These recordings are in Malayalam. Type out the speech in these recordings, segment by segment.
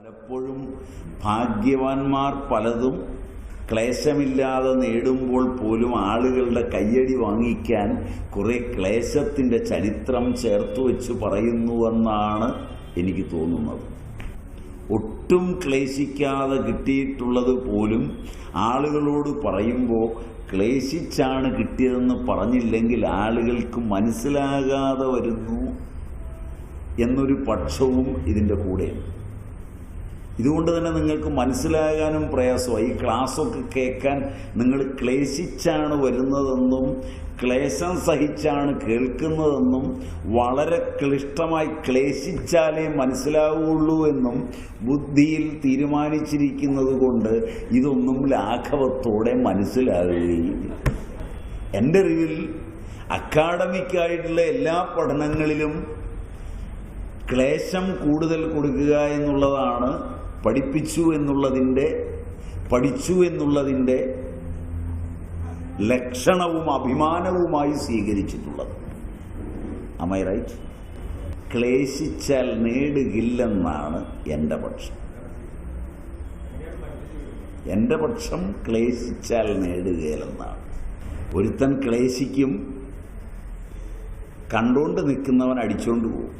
പലപ്പോഴും ഭാഗ്യവാന്മാർ പലതും ക്ലേശമില്ലാതെ നേടുമ്പോൾ പോലും ആളുകളുടെ കയ്യടി വാങ്ങിക്കാൻ കുറെ ക്ലേശത്തിന്റെ ചരിത്രം ചേർത്ത് വെച്ച് പറയുന്നുവെന്നാണ് എനിക്ക് തോന്നുന്നത്. ഒട്ടും ക്ലേശിക്കാതെ കിട്ടിയിട്ടുള്ളത് പോലും ആളുകളോട് പറയുമ്പോൾ ക്ലേശിച്ചാണ് കിട്ടിയതെന്ന് പറഞ്ഞില്ലെങ്കിൽ ആളുകൾക്ക് മനസ്സിലാകാതെ വരുന്നു എന്നൊരു പക്ഷവും ഇതിന്റെ കൂടെയുണ്ട്. ഇതുകൊണ്ട് തന്നെ നിങ്ങൾക്ക് മനസ്സിലാകാനും പ്രയാസമായി. ഈ ക്ലാസ്സൊക്കെ കേൾക്കാൻ നിങ്ങൾ ക്ലേശിച്ചാണ് വരുന്നതെന്നും ക്ലേശം സഹിച്ചാണ് കേൾക്കുന്നതെന്നും വളരെ ക്ലിഷ്ടമായി ക്ലേശിച്ചാലേ മനസ്സിലാവുള്ളൂ എന്നും ബുദ്ധിയിൽ തീരുമാനിച്ചിരിക്കുന്നത് കൊണ്ട് ഇതൊന്നും ലാഘവത്തോടെ മനസ്സിലാകുകയില്ല. എന്റെ അറിവിൽ അക്കാഡമിക്കായിട്ടുള്ള എല്ലാ പഠനങ്ങളിലും ക്ലേശം കൂടുതൽ കൊടുക്കുക എന്നുള്ളതാണ് പഠിപ്പിച്ചു എന്നുള്ളതിന്റെ പഠിച്ചു എന്നുള്ളതിന്റെ ലക്ഷണവും അഭിമാനവുമായി സ്വീകരിച്ചിട്ടുള്ളത്. അമൈ റൈറ്റ് ക്ലേശിച്ചാൽ നേടുകില്ലെന്നാണ് എന്റെ പക്ഷം. എന്റെ പക്ഷം ക്ലേശിച്ചാൽ നേടുകയില്ലെന്നാണ്. ഒരുത്തൻ ക്ലേശിക്കും കണ്ടുകൊണ്ട് നിൽക്കുന്നവൻ അടിച്ചുകൊണ്ട് പോകും.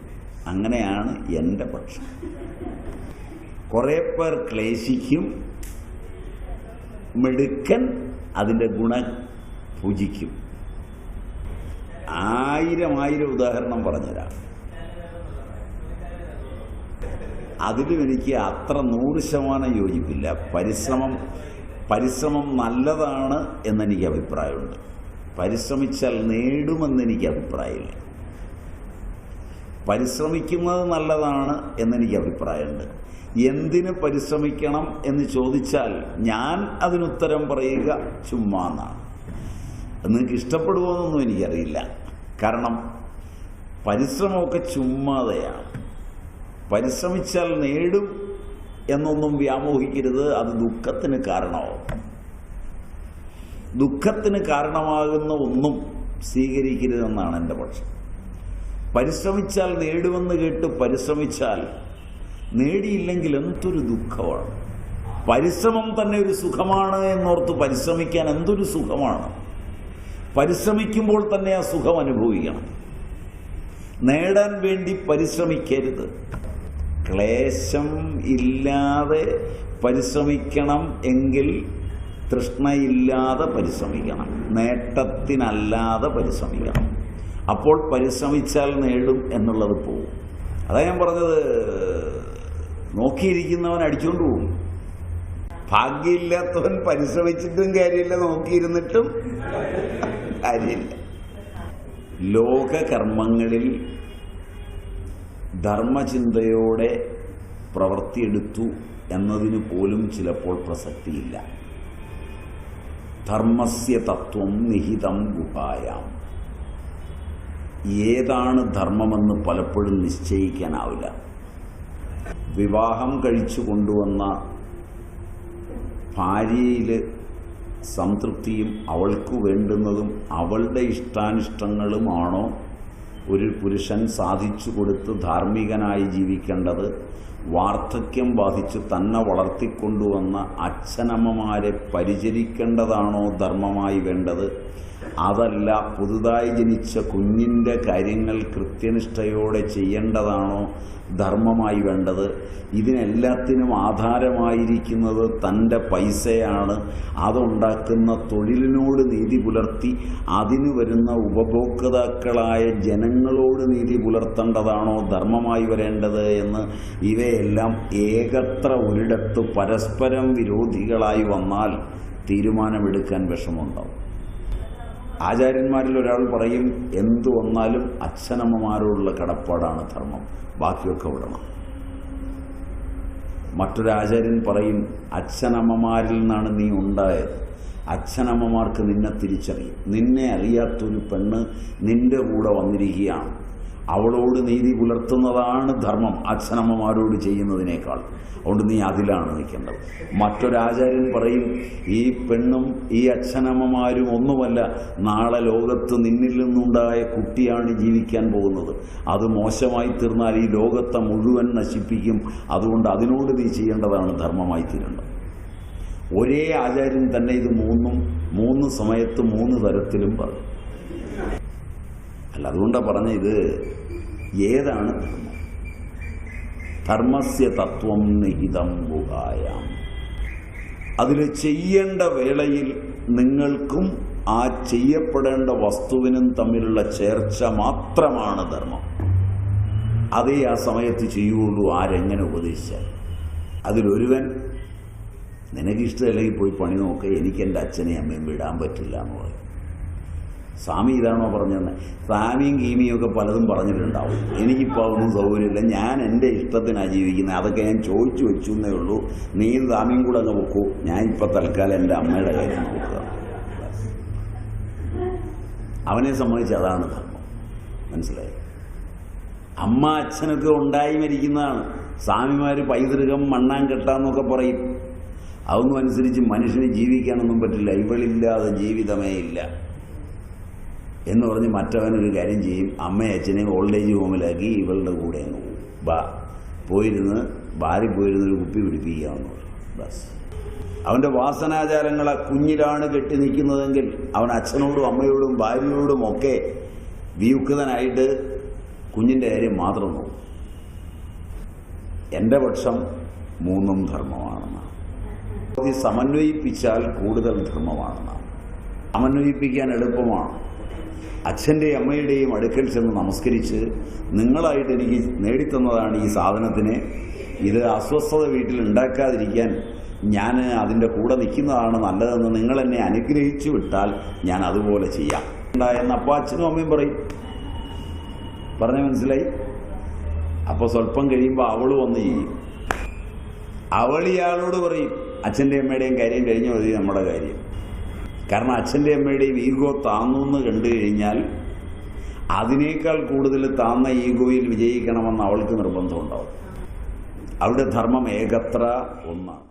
അങ്ങനെയാണ് എന്റെ പക്ഷം. കുറേ പേർ ക്ലേശിക്കും മിടുക്കൻ അതിന്റെ ഗുണ പൂജിക്കും. ആയിരം ആയിരം ഉദാഹരണം പറഞ്ഞുതരാം. അതിലും എനിക്ക് അത്ര നൂറ് ശതമാനം യോജിപ്പില്ല. പരിശ്രമം പരിശ്രമം നല്ലതാണ് എന്നെനിക്ക് അഭിപ്രായമുണ്ട്. പരിശ്രമിച്ചാൽ നേടുമെന്നെനിക്ക് അഭിപ്രായമില്ല. പരിശ്രമിക്കുന്നത് നല്ലതാണ് എന്നെനിക്ക് അഭിപ്രായമുണ്ട്. എന്തിന് പരിശ്രമിക്കണം എന്ന് ചോദിച്ചാൽ ഞാൻ അതിനുത്തരം പറയുക ചുമ്മാ എന്നാണ് നിങ്ങൾക്ക് ഇഷ്ടപ്പെടുമോയെന്നൊന്നും എനിക്കറിയില്ല. കാരണം പരിശ്രമമൊക്കെ ചുമ്മാതെയാണ്. പരിശ്രമിച്ചാൽ നേടും എന്നൊന്നും വ്യാമോഹിക്കരുത്. അത് ദുഃഖത്തിന് കാരണമാവും. ദുഃഖത്തിന് കാരണമാകുന്ന ഒന്നും സ്വീകരിക്കരുതെന്നാണ് എന്റെ പക്ഷം. പരിശ്രമിച്ചാൽ നേടുമെന്ന് കേട്ട് പരിശ്രമിച്ചാൽ നേടിയില്ലെങ്കിൽ എന്തൊരു ദുഃഖമാണ്. പരിശ്രമം തന്നെ ഒരു സുഖമാണ് എന്നോർത്ത് പരിശ്രമിക്കാൻ എന്തൊരു സുഖമാണ്? പരിശ്രമിക്കുമ്പോൾ തന്നെ ആ സുഖം അനുഭവിക്കണം. നേടാൻ വേണ്ടി പരിശ്രമിക്കരുത്. ക്ലേശം ഇല്ലാതെ പരിശ്രമിക്കണം എങ്കിൽ തൃഷ്ണയില്ലാതെ പരിശ്രമിക്കണം. നേട്ടത്തിനല്ലാതെ പരിശ്രമിക്കണം. അപ്പോൾ പരിശ്രമിച്ചാൽ നേടും എന്നുള്ളത് പോവും. അതാ ഞാൻ പറഞ്ഞത്. നോക്കിയിരിക്കുന്നവൻ അടിച്ചുകൊണ്ട് പോകും ഭാഗ്യമില്ലാത്തവൻ പരിശ്രമിച്ചിട്ടും കാര്യമില്ല നോക്കിയിരുന്നിട്ടും കാര്യമില്ല. ലോകകർമ്മങ്ങളിൽ ധർമ്മചിന്തയോടെ പ്രവർത്തിയെടുത്തു എന്നതിന് പോലും ചിലപ്പോൾ പ്രസക്തിയില്ല. ധർമ്മസ്യ തത്വം നിഹിതം ഗുഹായാം. ഏതാണ് ധർമ്മമെന്ന് പലപ്പോഴും നിശ്ചയിക്കാനാവില്ല. വിവാഹം കഴിച്ചു കൊണ്ടുവന്ന ഭാര്യയിൽ സംതൃപ്തിയും അവൾക്ക് വേണ്ടുന്നതും അവളുടെ ഇഷ്ടാനിഷ്ടങ്ങളുമാണോ? ഒരു പുരുഷൻ സാധിച്ചു കൊടുത്ത് ധാർമ്മികനായി ജീവിക്കേണ്ടത് വാർദ്ധക്യം ബാധിച്ച് തന്നെ വളർത്തിക്കൊണ്ടുവന്ന അച്ഛനമ്മമാരെ പരിചരിക്കേണ്ടതാണോ ധർമ്മമായി വേണ്ടത്? അതല്ല പുതുതായി ജനിച്ച കുഞ്ഞിന്റെ കാര്യങ്ങൾ കൃത്യനിഷ്ഠയോടെ ചെയ്യേണ്ടതാണോ ധർമ്മമായി വേണ്ടത്? ഇതിനെല്ലാത്തിനും ആധാരമായിരിക്കുന്നത് തന്റെ പൈസയാണ്. അതുണ്ടാക്കുന്ന തൊഴിലിനോട് നീതി പുലർത്തി അതിന് വരുന്ന ഉപഭോക്താക്കളായ ജനങ്ങളോട് നീതി പുലർത്തേണ്ടതാണോ? ധർമ്മമായി വരേണ്ടത് എന്ന് ഇവയെല്ലാം ഏകത്ര ഒരിടത്ത് പരസ്പരം വിരോധികളായി വന്നാൽ തീരുമാനമെടുക്കാൻ വിഷമമുണ്ടാവും. ആചാര്യന്മാരിൽ ഒരാൾ പറയും എന്തു വന്നാലും അച്ഛനമ്മമാരോടുള്ള കടപ്പാടാണ് ധർമ്മം. ബാക്കിയൊക്കെ വിടണം. മറ്റൊരാചാര്യൻ പറയും അച്ഛനമ്മമാരിൽ നിന്നാണ് നീ ഉണ്ടായത്. അച്ഛനമ്മമാർക്ക് നിന്നെ തിരിച്ചറിയും. നിന്നെ അറിയാത്തൊരു പെണ്ണ് നിന്റെ കൂടെ വന്നിരിക്കുകയാണ്. അവളോട് നീതി പുലർത്തുന്നതാണ് ധർമ്മം. അച്ഛനമ്മമാരോട് ചെയ്യുന്നതിനേക്കാൾ. അതുകൊണ്ട് നീ അതിലാണ് നിൽക്കേണ്ടത്. മറ്റൊരാചാര്യൻ പറയും ഈ പെണ്ണും ഈ അച്ഛനമ്മമാരും ഒന്നുമല്ല നാളെ ലോകത്ത് നിന്നിൽ നിന്നുണ്ടായ കുട്ടിയാണ് ജീവിക്കാൻ പോകുന്നത്. അത് മോശമായി തീർന്നാൽ ഈ ലോകത്തെ മുഴുവൻ നശിപ്പിക്കും. അതുകൊണ്ട് അതിനോട് നീ ചെയ്യേണ്ടതാണ് ധർമ്മമായി തീരേണ്ടത്. ഒരേ ആചാര്യൻ തന്നെ ഇത് മൂന്നും മൂന്ന് സമയത്ത് മൂന്ന് തരത്തിലും പറയും. അല്ല അതുകൊണ്ടാണ് പറഞ്ഞ ഇത് ഏതാണ്? ധർമ്മം ധർമ്മസ്യ തത്വം നിഹിതം ഗുഹായാം അതിൽ ചെയ്യേണ്ട വേളയിൽ നിങ്ങൾക്കും ആ ചെയ്യപ്പെടേണ്ട വസ്തുവിനും തമ്മിലുള്ള ചേർച്ച മാത്രമാണ് ധർമ്മം. അതേ ആ സമയത്ത് ചെയ്യുള്ളൂ ആരെങ്ങനെ ഉപദേശിച്ചാൽ അതിലൊരുവൻ നിനക്കിഷ്ടമല്ലെങ്കിൽ പോയി പണി നോക്കുക എനിക്ക് എന്റെ അച്ഛനെയും അമ്മയും വിടാൻ പറ്റില്ല എന്ന് പറയും. സ്വാമി ഇതാണോ പറഞ്ഞതെന്ന്. സ്വാമിയും കീമിയും ഒക്കെ പലതും പറഞ്ഞിട്ടുണ്ടാവും. എനിക്കിപ്പോൾ അതൊന്നും സൗകര്യമില്ല. ഞാൻ എന്റെ ഇഷ്ടത്തിനാണ് ജീവിക്കുന്നത് അതൊക്കെ ഞാൻ ചോദിച്ചു വെച്ചു എന്നേ ഉള്ളൂ. നീ സ്വാമിയും കൂടെ അങ്ങ് വെക്കൂ ഞാൻ ഇപ്പോൾ തൽക്കാലം എന്റെ അമ്മയുടെ കാര്യം നോക്കുക. അവനെ സംബന്ധിച്ച് അതാണ് ധർമ്മം. മനസ്സിലായി? അമ്മ അച്ഛനൊക്കെ ഉണ്ടായി മരിക്കുന്നതാണ്. സ്വാമിമാർ പൈതൃകം മണ്ണാൻ കെട്ടാന്നൊക്കെ പറയും. അതൊന്നും അനുസരിച്ച് മനുഷ്യന് ജീവിക്കാനൊന്നും പറ്റില്ല. ഇവളില്ലാതെ ജീവിതമേ ഇല്ല. എന്ന് പറഞ്ഞ് മറ്റവനൊരു കാര്യം ചെയ്യും. അമ്മയും അച്ഛനെയും ഓൾഡ് ഏജ് ഹോമിലാക്കി ഇവളുടെ കൂടെ അങ്ങ് പോകും. ബാ പോയിരുന്ന് ബാരി പോയിരുന്ന് ഒരു കുപ്പി പിടിപ്പിക്കാമെന്ന് പറഞ്ഞു. ബസ്. അവന്റെ വാസനാചാരങ്ങളെ കുഞ്ഞിലാണ് കെട്ടി നിൽക്കുന്നതെങ്കിൽ അവൻ അച്ഛനോടും അമ്മയോടും ഭാര്യയോടും ഒക്കെ വിയുക്തനായിട്ട് കുഞ്ഞിന്റെ കാര്യം മാത്രം നോക്കും. എന്റെ പക്ഷം മൂന്നും ധർമ്മമാണെന്നാണ്. സമന്വയിപ്പിച്ചാൽ കൂടുതൽ ധർമ്മമാണെന്നാണ്. സമന്വയിപ്പിക്കാൻ എളുപ്പമാണ്. അച്ഛന്റെയും അമ്മയുടെയും അടുക്കൽ ചെന്ന് നമസ്കരിച്ച് നിങ്ങളായിട്ട് എനിക്ക് നേടിത്തന്നതാണ് ഈ സാധനത്തിന്. ഇത് അസ്വസ്ഥത വീട്ടിൽ ഉണ്ടാക്കാതിരിക്കാൻ ഞാൻ അതിന്റെ കൂടെ നിൽക്കുന്നതാണ് നല്ലതെന്ന് നിങ്ങൾ എന്നെ അനുഗ്രഹിച്ചു വിട്ടാൽ ഞാൻ അതുപോലെ ചെയ്യാം. ഉണ്ടായെന്ന് അപ്പോൾ അച്ഛനും അമ്മയും പറയും. പറഞ്ഞ മനസ്സിലായി? അപ്പോൾ സ്വല്പം കഴിയുമ്പോൾ അവൾ വന്ന് ചെയ്യും. അവൾ ഇയാളോട് പറയും അച്ഛന്റെ അമ്മയുടെയും കാര്യം കഴിഞ്ഞ മതി നമ്മുടെ കാര്യം. കാരണം അച്ഛന്റെ അമ്മയുടെയും ഈഗോ താന്നു കണ്ടു കഴിഞ്ഞാൽ അതിനേക്കാൾ കൂടുതൽ താന്ന ഈഗോയിൽ വിജയിക്കണമെന്ന് അവൾക്ക് നിർബന്ധമുണ്ടാവും. അവളുടെ ധർമ്മം ഏകത്ര ഒന്നാണ്.